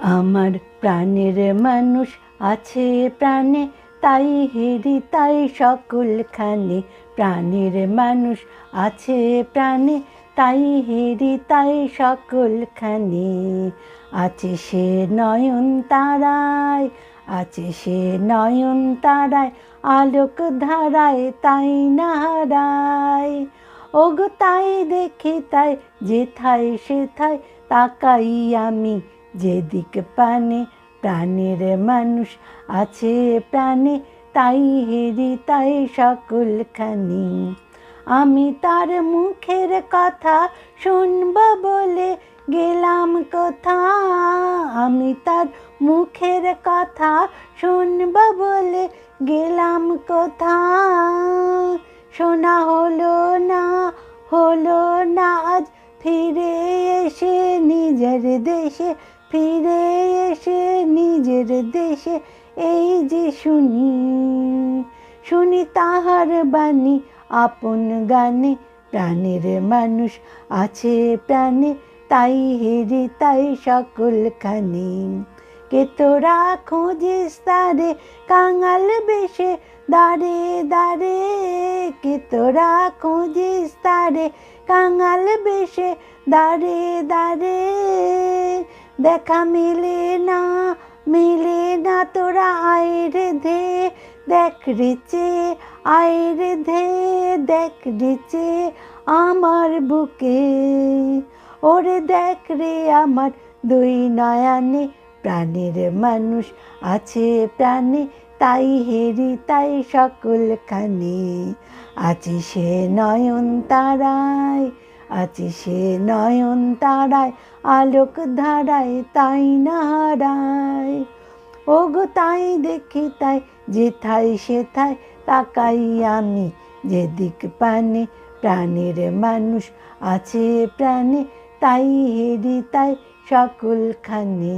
আমার প্রাণের মানুষ আছে প্রাণে, তাই হেরি, তাই সকলখানে। প্রাণের মানুষ আছে প্রাণে, তাই হেরি, তাই সকলখানে। আছে সে নয়ন তারায়, আছে সে নয়ন তারায়, আলোক ধারায় তাই না হারায় ওগো তাই দেখি তাই, যেথায় সেথায় তাকাই আমি যেদিক পানে প্রাণের মানুষ আছে প্রাণে, তাই হেরি তাই সকলখানি। আমি তার মুখের কথা শুনব বলে গেলাম কোথা। আমি তার মুখের কথা শুনব বলে গেলাম কোথা। শোনা হলো না হলো না, আজ ফিরে এসে নিজের দেশে, ফিরে এসে নিজের দেশে। এই যে শুনি শুনি তাহার বাণী, আপন গানে প্রাণের মানুষ আছে প্রাণে, তাই হেরি তাই সকলখানি। কে তোরা খোঁজিস তারে, কাঙাল বেশে, দাঁড়ে দাঁড়ে। কে তোরা খোঁজিস তারে? কাঙাল বেশে দাঁড়ে দাঁড়ে। দেখা মেলে না মেলে না তোরা আয়রে ধে। দেখ রেচে, আয়রে ধে, দেখ রেচে আমার বুকে। ওরে দেখ রে আমার দুই নয়ানে, প্রাণের মানুষ আছে প্রাণে। তাই হেরি, তাই সকলখানে আছে সে নয়ন তারায়, আছে সে নয়ন তারায়, আলোক ধারায় তাই না হারায় ওগো তাই দেখি তাই যেথায় সেথায় তাকাই আমি যেদিক পানে। প্রাণের মানুষ আছে প্রাণে, তাই হেরি, তাই সকলখানে